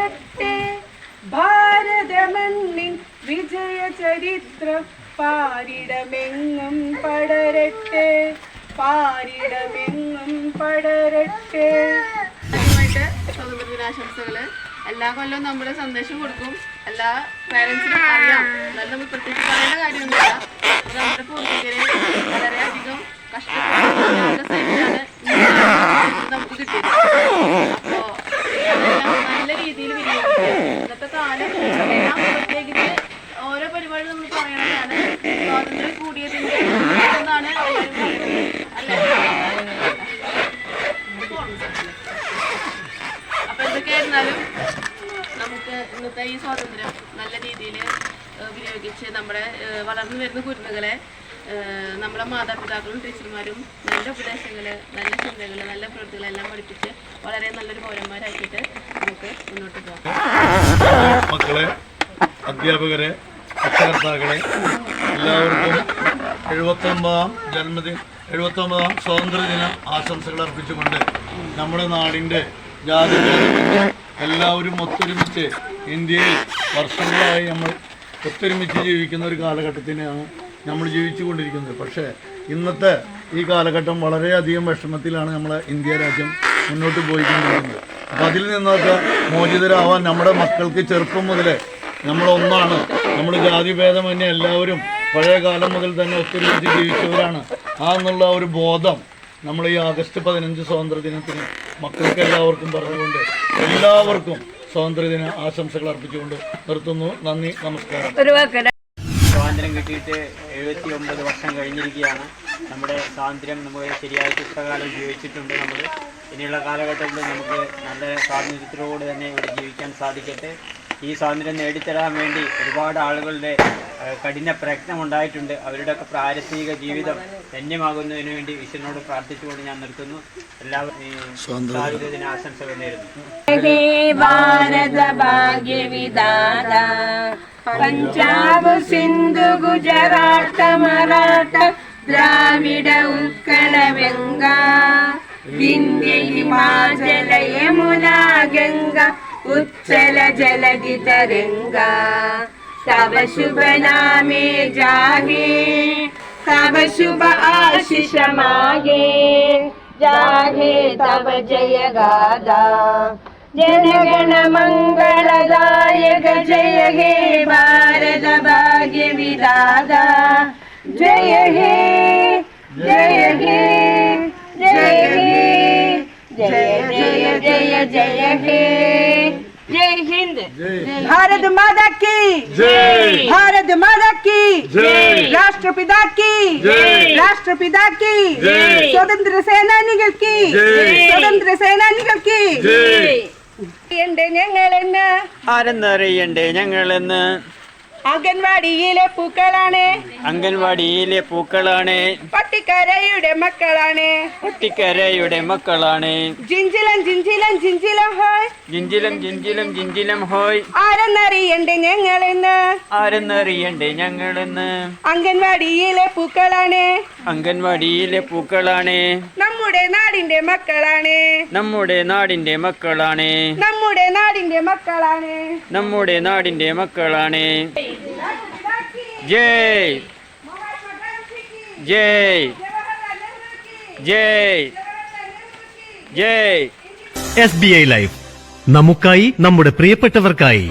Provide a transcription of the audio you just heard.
പടരട്ടെ ഭാരതമണ്ണിൻ വിജയ ചരിത്രം പാരിടമെങ്ങും പടരട്ടെ പാരിടമെങ്ങും പടരട്ടെ. ദിനാശംസകൾ എല്ലാ കൊല്ലവും നമ്മൾ സന്ദേശം കൊടുക്കും. എല്ലാ പേരൻസിനും അറിയാം. എന്നാലും നമ്മൾ പ്രത്യേകിച്ച് പറയേണ്ട കാര്യമൊന്നുമില്ല. നമ്മുടെ പൂർവികരെ വളരെയധികം കഷ്ടപ്പെട്ട് ത്യാഗം സഹിച്ചാണ് ഈ സ്വാതന്ത്ര്യം നമുക്ക് കിട്ടിയത് അപ്പോൾ ഇതെല്ലാം നല്ല രീതിയിൽ വിനിയോഗിക്കുക ഇന്നത്തെ കാലം എല്ലാം പ്രത്യേകിച്ച് ഓരോ പരിപാടി നമ്മൾ പറയണതാണ് സ്വാതന്ത്ര്യം കൂടിയതിന്റെ എന്നാണ് എല്ലാവരും പറയുന്നത് അല്ലേ അപ്പൊ എന്തൊക്കെയായിരുന്നാലും ഇന്നത്തെ ഈ സ്വാതന്ത്ര്യം നല്ല രീതിയിൽ വിനിയോഗിച്ച് നമ്മുടെ വളർന്നു വരുന്ന കുരുന്നുകളെ നമ്മുടെ മാതാപിതാക്കളും ടീച്ചർമാരും നല്ല ഉപദേശങ്ങൾ നല്ല ചിന്തകൾ നല്ല പ്രവൃത്തികളെല്ലാം പഠിപ്പിച്ച് വളരെ നല്ലൊരു പൗരന്മാരാക്കിയിട്ട് നമുക്ക് മുന്നോട്ട് പോകാം. മക്കളെ അധ്യാപകരെ രക്ഷകർത്താക്കളെ എല്ലാവർക്കും എഴുപത്തൊമ്പതാം ജന്മദിന എഴുപത്തൊമ്പതാം സ്വാതന്ത്ര്യദിന ആശംസകൾ അർപ്പിച്ചുകൊണ്ട് നമ്മുടെ നാടിന്റെ ജാതിഭേദമന്യേ എല്ലാവരും ഒത്തൊരുമിച്ച് ഇന്ത്യയിൽ വർഷങ്ങളായി നമ്മൾ ഒത്തൊരുമിച്ച് ജീവിക്കുന്ന ഒരു കാലഘട്ടത്തിനാണ് നമ്മൾ ജീവിച്ചു കൊണ്ടിരിക്കുന്നത് പക്ഷേ ഇന്നത്തെ ഈ കാലഘട്ടം വളരെയധികം വിഷമത്തിലാണ് നമ്മളെ ഇന്ത്യ രാജ്യം മുന്നോട്ട് പോയിക്കൊണ്ടിരിക്കുന്നത്. അപ്പം അതിൽ നിന്നൊക്കെ മോചിതരാവാൻ നമ്മുടെ മക്കൾക്ക് ചെറുപ്പം മുതലേ നമ്മൾ ഒന്നാണ്. നമ്മൾ ജാതിഭേദമന്യേ എല്ലാവരും പഴയ കാലം മുതൽ തന്നെ ഒത്തൊരുമിച്ച് ജീവിച്ചവരാണ്. ആ എന്നുള്ള ഒരു ബോധം നമ്മൾ ഈ ആഗസ്റ്റ് പതിനഞ്ച് സ്വാതന്ത്ര്യ ദിനത്തിന് മക്കൾക്ക് എല്ലാവർക്കും പറഞ്ഞുകൊണ്ട് എല്ലാവർക്കും സ്വാതന്ത്ര്യദിന ആശംസകൾ അർപ്പിച്ചുകൊണ്ട് നിർത്തുന്നു. നന്ദി നമസ്കാരം. സ്വാതന്ത്ര്യം കിട്ടിയിട്ട് എഴുപത്തി ഒമ്പത് വർഷം കഴിഞ്ഞിരിക്കുകയാണ്. നമ്മുടെ സ്വാതന്ത്ര്യം നമുക്ക് ശരിയായ പുസ്തകാലം ജീവിച്ചിട്ടുണ്ട് നമ്മൾ. ഇനിയുള്ള കാലഘട്ടത്തിൽ നമുക്ക് നല്ല സ്വാതന്ത്ര്യത്തോടെ തന്നെ ഇവിടെ ജീവിക്കാൻ സാധിക്കട്ടെ. ഈ സ്വാതന്ത്ര്യം നേടിത്തരാൻ വേണ്ടി ഒരുപാട് ആളുകളുടെ കഠിന പ്രയത്നം ഉണ്ടായിട്ടുണ്ട്. അവരുടെയൊക്കെ പ്രാരംഭിക ജീവിതം ധന്യമാകുന്നതിന് വേണ്ടി ഈശ്വരനോട് പ്രാർത്ഥിച്ചുകൊണ്ട് ഞാൻ നിർത്തുന്നു എല്ലാവരും ഈ സ്വാതന്ത്ര്യദിന ആശംസകൾ നേരുന്നു. പഞ്ചാബ് സിന്ധു ഗുജറാത്ത മറാഠ ദ്രാവിഡ ഉത്കല വെങ്ക വിന്ധ്യ ഹിമാചല യമുന ഗംഗ उच्चल जलधित रंगा तब शुभ नामे जागे तब शुभ आशीष मागे। जागे तब जय गादा। जनगण मंगलदायक जय हे भारत भाग्य विदादा जय हे जय हे जय हे, जय जय जय जय हे। जय हिंद भारत माता की जय भारत माता की जय राष्ट्रपिता की जय राष्ट्रपिता की जय സ്വതന്ത്ര സേനാനികൾക്ക് ജയ്. സ്വതന്ത്ര സേനാനികൾക്ക് ജയ്. എന്റെ ഞങ്ങളെന്ന് ആരെന്നറിയണ്ടേ ഞങ്ങളെന്ന് അംഗൻവാടിയിലെ പൂക്കളാണ്. അംഗൻവാടിയിലെ പൂക്കളാണ്. പട്ടിക്കരയുടെ മക്കളാണ്. പട്ടിക്കരയുടെ മക്കളാണ്. ജിഞ്ചിലം ജിഞ്ചിലം ജിഞ്ചിലം ഹോയ്. ജിഞ്ചിലം ജിഞ്ചിലം ജിഞ്ചിലം ഹോയ്. ആരെന്നറിയണ്ടേ ഞങ്ങളെന്ന്? ആരെന്നറിയണ്ടേ ഞങ്ങളെന്ന്? അംഗൻവാടിയിലെ പൂക്കളാണ്. അംഗൻവാടിയിലെ പൂക്കളാണ്. നമ്മുടെ നാടിന്റെ മക്കളാണ്. നമ്മുടെ നാടിന്റെ മക്കളാണ്. നമ്മുടെ നാടിന്റെ മക്കളാണ്. നമ്മുടെ നാടിന്റെ മക്കളാണ്. ജയ്. ജയ്. ജയ്. ജയ്. S B I life. നമുക്കായി നമ്മുടെ പ്രിയപ്പെട്ടവർക്കായി.